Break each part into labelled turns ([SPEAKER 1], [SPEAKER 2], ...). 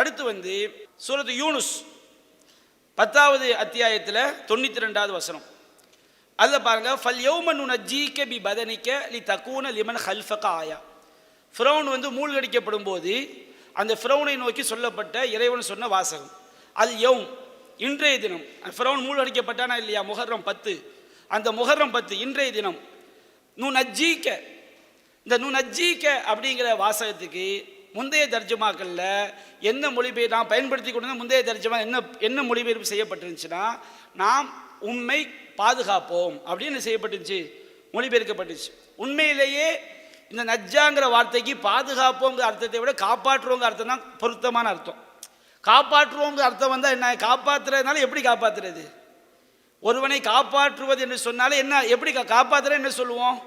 [SPEAKER 1] அடுத்து வந்து சூரத்து யூனுஸ் பத்தாவது அத்தியாயத்தில் தொண்ணூற்றி ரெண்டாவது வசனம். அதில் பாருங்க ஃபல் யௌமன் நஜ்ஜீக்க பி பதனிக்க லி தக்கூன லிமன் ஹல்ஃபக ஆயா. ஃபிரௌன் வந்து மூழ்கடிக்கப்படும் போது அந்த ஃபிரௌனை நோக்கி சொல்லப்பட்ட இறைவன் சொன்ன வாசகம். அல் யௌம் இன்றைய தினம். ஃப்ரௌன் மூழ்கடிக்கப்பட்டானா இல்லையா? முஹர்ரம் பத்து. அந்த முஹர்ரம் பத்து இன்றைய தினம். நூ நஜ்ஜீக்க இந்த நூ நஜ்ஜீக்க அப்படிங்கிற வாசகத்துக்கு முந்தைய தர்ஜமாக்களில் என்ன மொழிபெயர் நாம் பயன்படுத்தி கொண்டு முந்தைய தர்ஜமா என்ன என்ன மொழிபெயர்ப்பு செய்யப்பட்டிருந்துச்சுன்னா நாம் உண்மை பாதுகாப்போம் அப்படின்னு செய்யப்பட்டுச்சு மொழிபெயர்க்கப்பட்டுச்சு உண்மையிலேயே இந்த நஜ்ஜாங்கிற வார்த்தைக்கு பாதுகாப்போங்கிற அர்த்தத்தை விட காப்பாற்றுவோங்கிற அர்த்தம் தான் பொருத்தமான அர்த்தம். காப்பாற்றுவோங்கிற அர்த்தம் வந்தால் என்ன? காப்பாற்றுறதுனால எப்படி காப்பாற்றுறது ஒருவனை காப்பாற்றுவது என்று சொன்னாலே என்ன எப்படி கா- என்ன சொல்லுவோம்?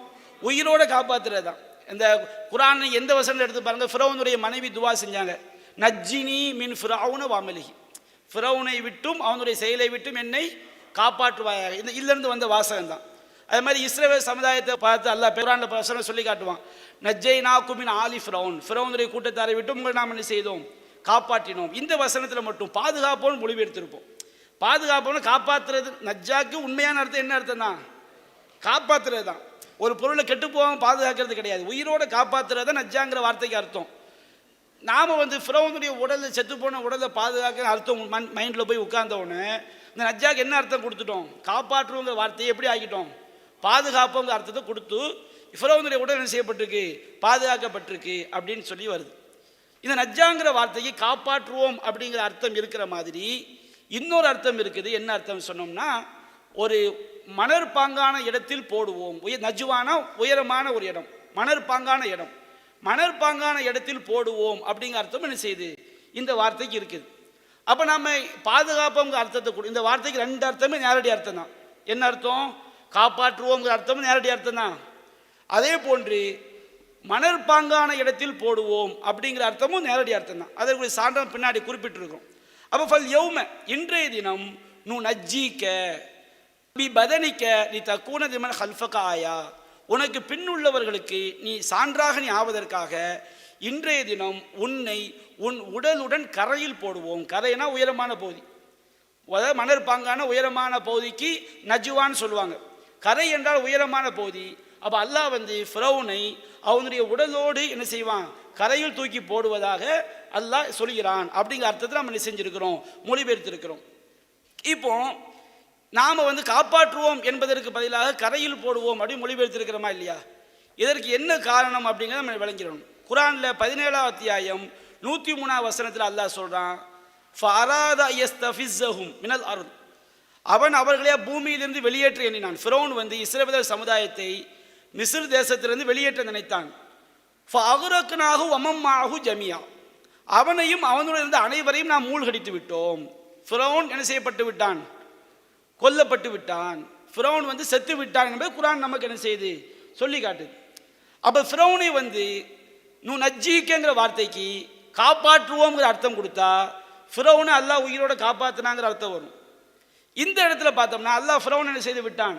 [SPEAKER 1] உயிரோட காப்பாற்றுறது தான் இந்த குரான் எந்த வசனம் எடுத்து பாருங்க? ஃபிரௌனுடைய மனைவி துவா செஞ்சாங்க. நஜ்ஜினி மின் ஃபிரௌன வாமலிகி ஃபிரௌனை விட்டும் அவனுடைய செயலை விட்டும் என்னை காப்பாற்றுவாயாக. இந்த இதிலிருந்து வந்த வாசகம் தான் அதே மாதிரி இஸ்ரேல் சமுதாயத்தை பார்த்து அல்ல பெராண்ட வசனம் சொல்லி காட்டுவான். நஜ்ஜை நாக்குமின் ஆலி ஃபிரௌன். ஃபிரௌனுடைய கூட்டத்தாரை விட்டும் உங்களை நாம் என்ன செய்தோம்? காப்பாற்றினோம். இந்த வசனத்தில் மட்டும் பாதுகாப்போன்னு மொழிவு எடுத்திருப்போம் பாதுகாப்போன்னு காப்பாற்றுறது நஜ்ஜாக்கு உண்மையான அர்த்தம் என்ன அர்த்தம் தான் காப்பாற்றுறது தான் ஒரு பொருளை கெட்டு போகாமல் பாதுகாக்கிறது கிடையாது. உயிரோடு காப்பாற்றுறது தான் நஜ்ஜாங்கிற வார்த்தைக்கு அர்த்தம். நாம் வந்து ஃபிரௌனுடைய உடலை செத்து போன உடலை பாதுகாக்க அர்த்தம் மண் மைண்டில் போய் உட்கார்ந்த இந்த நஜ்ஜாக்கு என்ன அர்த்தம் கொடுத்துட்டோம்? காப்பாற்றுவோங்கிற வார்த்தையை எப்படி ஆக்கிட்டோம்? பாதுகாப்புங்கிற அர்த்தத்தை கொடுத்து ஃபிரௌனுடைய உடல் என்ன செய்யப்பட்டிருக்கு? பாதுகாக்கப்பட்டிருக்கு அப்படின்னு சொல்லி வருது. இந்த நஜ்ஜாங்கிற வார்த்தைக்கு காப்பாற்றுவோம் அப்படிங்கிற அர்த்தம் இருக்கிற மாதிரி இன்னொரு அர்த்தம் இருக்குது. என்ன அர்த்தம் சொன்னோம்னா ஒரு மணற்பாங்கான இடத்தில் போடுவோம். உயர் நஜுவானா உயரமான ஒரு இடம். மணற்பாங்கான இடம். மணற்பாங்கான இடத்தில் போடுவோம் அப்படிங்கிற அர்த்தம் என்ன செய்யுது இந்த வார்த்தைக்கு இருக்குது. அப்போ நம்ம பாதுகாப்போங்கிற அர்த்தத்தை கொடு. இந்த வார்த்தைக்கு ரெண்டு அர்த்தமே நேரடி அர்த்தம் தான். என்ன அர்த்தம்? காப்பாற்றுவோங்கிற அர்த்தமும் நேரடி அர்த்தம் தான். அதே போன்று மணற்பாங்கான இடத்தில் போடுவோம் அப்படிங்கிற அர்த்தமும் நேரடி அர்த்தம் தான். அதற்கு சான்றம் பின்னாடி குறிப்பிட்டிருக்கோம் அப்போ ஃபல் யௌம இன்றைய தினம் நூ நஜ்ஜிக்க பி பதனிக்க நீ தக்கூன திமன் ஹல்ஃபக ஆயா. உனக்கு பின்னுள்ளவர்களுக்கு நீ சான்றாக நீ ஆவதற்காக இன்றைய தினம் உன்னை உன் உடலுடன் கரையில் போடுவோம். கரைனா உயரமான பகுதி அதாவது மணற்பாங்கான உயரமான பகுதிக்கு நஜுவான்னு சொல்லுவாங்க. கரை என்றால் உயரமான பகுதி அப்போ அல்லாஹ் வந்து ஃபிரௌனை அவனுடைய உடலோடு என்ன செய்வான்? கரையில் தூக்கி போடுவதாக அல்லாஹ் சொல்கிறான். அப்படிங்கிற அர்த்தத்தில் நம்ம என்ன செஞ்சிருக்கிறோம்? மொழிபெயர்த்திருக்கிறோம். இப்போ நாம் வந்து காப்பாற்றுவோம் என்பதற்கு பதிலாக கரையில் போடுவோம் அப்படின்னு மொழிபெயர்த்திருக்கிறோமா இல்லையா? இதற்கு என்ன காரணம் அப்படிங்கிறத நம்ம விளங்கிடணும். குரானில் பதினேழாம் அத்தியாயம் நூற்றி மூணாவது வசனத்தில் அல்லாஹ் சொல்கிறான் ஃபராத யஸ்தஃபிஸ்ஸஹும் மினல் அருள் அவன் அவர்களே பூமியிலிருந்து வெளியேற்ற எண்ணினான். ஃபிரோன் வந்து இஸ்ரவேலர் சமுதாயத்தை மிசிர் தேசத்திலிருந்து வெளியேற்ற நினைத்தான். ஃபஅகுரக்னாஹு வமம்மாஹு ஜமியா. அவனையும் அவனுடன் இருந்த அனைவரையும் நாம் மூழ்கடித்து விட்டோம். ஃபிரோன் என்ன செய்யப்பட்டு விட்டான்? கொல்லப்பட்டு விட்டான். ஃபிரௌன் வந்து செத்து விட்டான் என்பது குரான் நமக்கு என்ன செய்யுது சொல்லி காட்டுது. அப்போ ஃபிரௌனை வந்து நூ நஜ்ஜிக்கங்கிற வார்த்தைக்கு காப்பாற்றுவோங்கிற அர்த்தம் கொடுத்தா ஃபிரௌனை அல்லாஹ் உயிரோட காப்பாற்றினாங்கிற அர்த்தம் வரும். இந்த இடத்துல பார்த்தோம்னா அல்லாஹ் ஃபிரௌன் என்ன செய்து விட்டான்?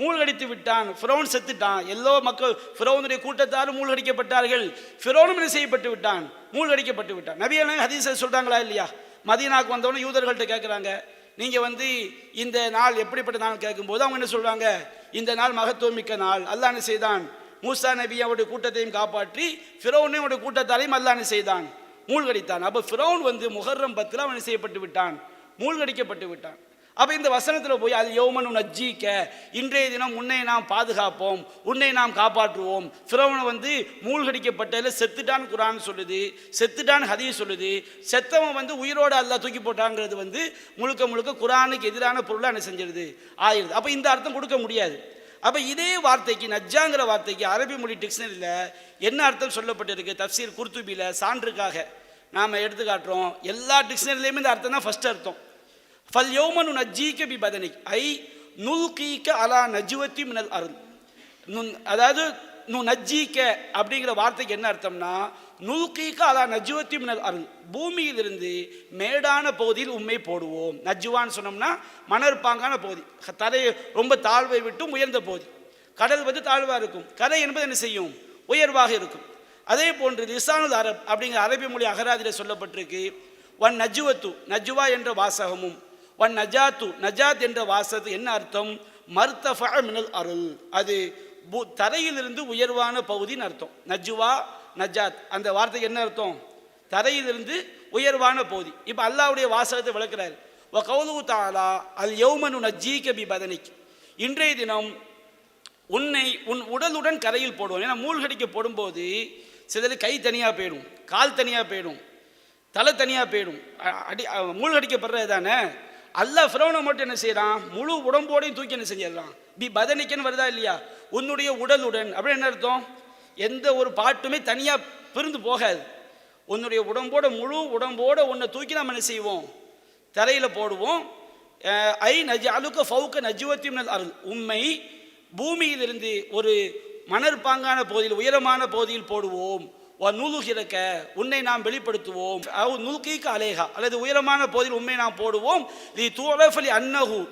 [SPEAKER 1] மூழ்கடித்து விட்டான். ஃபிரௌன் செத்துட்டான். எல்லோ மக்கள் ஃபிரௌனுடைய கூட்டத்தாரும் மூழ்கடிக்கப்பட்டார்கள். ஃபிரௌனும் என்ன செய்யப்பட்டு விட்டான்? மூழ்கடிக்கப்பட்டு விட்டான். நபியான ஹதீசர் சொல்கிறாங்களா இல்லையா? மதீனாக்கு வந்தவொடனே யூதர்கள்ட்ட கேட்குறாங்க நீங்கள் வந்து இந்த நாள் எப்படிப்பட்ட நாள் கேட்கும்போது அவங்க என்ன சொல்கிறாங்க இந்த நாள் மகத்துவமிக்க நாள். அல்லான்னு செய்தான்? மூசா நபி அவருடைய கூட்டத்தையும் காப்பாற்றி ஃபிரௌனையும் அவருடைய கூட்டத்தாரையும் அல்லான்னு செய்தான்? மூழ்கடித்தான். அப்போ ஃபிரௌன் வந்து முகர்ரம் பத்தில் அவன் செய்யப்பட்டு விட்டான்? மூழ்கடிக்கப்பட்டு விட்டான். அப்போ இந்த வசனத்தில் போய் அது யோமனு நஜ்ஜிக்க இன்றைய தினம் உன்னை நாம் பாதுகாப்போம் உன்னை நாம் காப்பாற்றுவோம். ஃபிரௌனை வந்து மூழ்கடிக்கப்பட்டதில் செத்துட்டான் குரான் சொல்லுது செத்துட்டான் ஹதீஸ் சொல்லுது. செத்தவன் வந்து உயிரோடு அல்லா தூக்கி போட்டாங்கிறது வந்து முழுக்க முழுக்க குரானுக்கு எதிரான பொருளை என்ன செஞ்சிருது? ஆயிடுது. அப்போ இந்த அர்த்தம் கொடுக்க முடியாது. அப்போ இதே வார்த்தைக்கு நஜ்ஜாங்கிற வார்த்தைக்கு அரபி மொழி டிக்ஷனரியில் என்ன அர்த்தம் சொல்லப்பட்டிருக்கு? தப்சீர் குர்துபியில் சான்றுக்காக நாம் எடுத்து காட்டுறோம் எல்லா டிக்ஷனரிலையுமே இந்த அர்த்தம் தான் ஃபஸ்ட் அர்த்தம். ஃபல் யோமனு நஜ்ஜீக்க பி பதனிக் ஐ நுல்கீக்க அலா நஜுவத்தி மினல் அருள் நுன் அதாவது நு நஜ்ஜீக்க அப்படிங்கிற வார்த்தைக்கு என்ன அர்த்தம்னா நுல்கீக்க அலா நஜுவத்தி மினல் அருள் பூமியிலிருந்து மேடான பகுதியில் உண்மை போடுவோம். நஜுவான்னு சொன்னோம்னா மணற்பாங்கான பகுதி. தரை ரொம்ப தாழ்வை விட்டும் உயர்ந்த பகுதி. கடல் வந்து தாழ்வாக இருக்கும். கரை என்பது என்ன செய்யும்? உயர்வாக இருக்கும். அதே போன்று லிசானுல் அரப் அப்படிங்கிற அரபி மொழி அகராதியில் சொல்லப்பட்டிருக்கு. ஒன் நஜுவத்து நஜுவா என்ற வாசகமும். ஒன் நஜாத்து நஜாத் என்ற வாசகத்து என்ன அர்த்தம்? மர்த்தஃபா மினல் அருள். அது பூ- தரையிலிருந்து உயர்வான பகுதின்னு அர்த்தம். நஜுவா நஜாத். அந்த வார்த்தைக்கு என்ன அர்த்தம்? தரையிலிருந்து உயர்வான பகுதி. இப்போ அல்லாவுடைய வாசகத்தை விளக்குறாரு. வ கௌலு தாலா அல் யௌமனு நஜீக பி பதனிக். இன்றைய தினம் உன்னை உன் உடலுடன் கரையில் போடுவோம். ஏன்னா மூழ்கடிக்க போடும்போது சிலர் கை தனியாக போயிடும் கால் தனியாக போயிடும் தலை தனியாக போயிடும். அடி மூழ்கடிக்கப்படுறது தானே? அல்லாஹ் ஃபிரௌனை மட்டும் என்ன செய்கிறான் முழு உடம்போடையும் தூக்கி என்ன செஞ்சிடறான். பி பதனிக்கன்னு வருதா இல்லையா? உன்னுடைய உடலுடன். அப்படின்னு என்ன அர்த்தம்? எந்த ஒரு பாட்டுமே தனியாக பிரிந்து போகாது. உன்னுடைய உடம்போட முழு உடம்போட உன்னை தூக்கி நம்ம என்ன செய்வோம்? தரையில் போடுவோம். ஐ நஜ் அலுக்க ஃபவுக்க நஜுவத்தியும் அருள். உண்மை பூமியிலிருந்து ஒரு மணற்பாங்கான பகுதியில் உயரமான பகுதியில் போடுவோம். நூலுகிறக்க உன்னை நாம் வெளிப்படுத்துவோம். அவ் அலேகா. அல்லது உயரமான பகுதியில் உண்மை நாம் போடுவோம். லி தூரஃபலி அன்னஹு.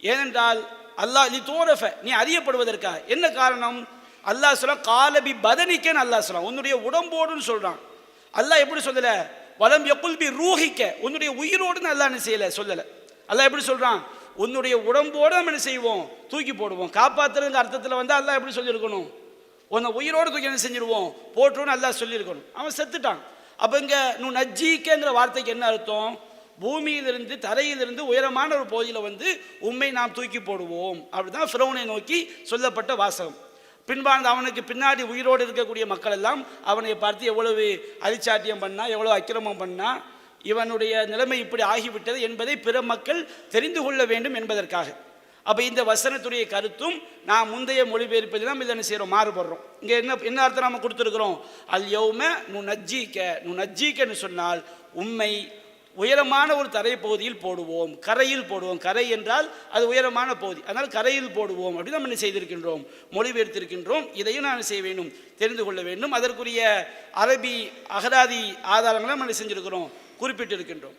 [SPEAKER 1] ஏனென்றால் அல்லாஹ் லி தூரஃப நீ அறியப்படுவதற்கா? என்ன காரணம்? அல்லாஹ் சொல்ல காலபி பதனிக்கன்னு அல்லாஹ் சொல்றான் உன்னுடைய உடம்போடுன்னு சொல்கிறான் அல்லாஹ் எப்படி சொல்லலை? வலம் எப்பொழுது ரூஹிக்க. உன்னுடைய உயிரோடுன்னு அல்லாஹ் என்ன சொல்லலை சொல்லல. அல்லாஹ் எப்படி சொல்கிறான் உன்னுடைய உடம்போடு நம்ம என்ன செய்வோம்? தூக்கி போடுவோம். காப்பாற்றுறதுங்க அர்த்தத்தில் வந்து அல்லாஹ் எப்படி சொல்லியிருக்கணும்? உன்னை உயிரோடு தூக்கி என்ன செஞ்சிருவோம்? போட்டுருன்னு நல்லா சொல்லியிருக்கணும். அவன் செத்துட்டான். அப்போ இங்கே நு நஜ்ஜீக்கங்கிற வார்த்தைக்கு என்ன அர்த்தம்? பூமியிலிருந்து தரையிலிருந்து உயரமான ஒரு பகுதியில் வந்து உண்மை நாம் தூக்கி போடுவோம். அப்படிதான் ஃபிரௌனை நோக்கி சொல்லப்பட்ட வாசகம். பின்பார்ந்த அவனுக்கு பின்னாடி உயிரோடு இருக்கக்கூடிய மக்கள் எல்லாம் அவனை பார்த்து எவ்வளவு அரிச்சாட்டியம் பண்ணா எவ்வளவு அக்கிரமம் பண்ணா இவனுடைய நிலைமை இப்படி ஆகிவிட்டது என்பதை பிற மக்கள் தெரிந்து கொள்ள வேண்டும் என்பதற்காக. அப்போ இந்த வசனத்துடைய கருத்தும் நாம் முந்தைய மொழிபெயர்ப்பதில் நம்ம இதை என்ன செய்கிறோம் மாறுபடுறோம். இங்கே என்ன என்ன அர்த்தம் நம்ம கொடுத்துருக்குறோம்? அல் யௌம நு நஜ்ஜீக்க நு நஜ்ஜீக்கன்னு சொன்னால் உண்மை உயரமான ஒரு தரை பகுதியில் போடுவோம் கரையில் போடுவோம். கரை என்றால் அது உயரமான பகுதி. அதனால் கரையில் போடுவோம் அப்படின்னு நம்ம என்ன செய்திருக்கின்றோம்? மொழிபெயர்த்திருக்கின்றோம். இதையும் நான் செய்ய வேண்டும் தெரிந்து கொள்ள வேண்டும். அதற்குரிய அரபி அகராதி ஆதாரங்களை நம்ம செஞ்சுருக்கிறோம்? குறிப்பிட்டிருக்கின்றோம்.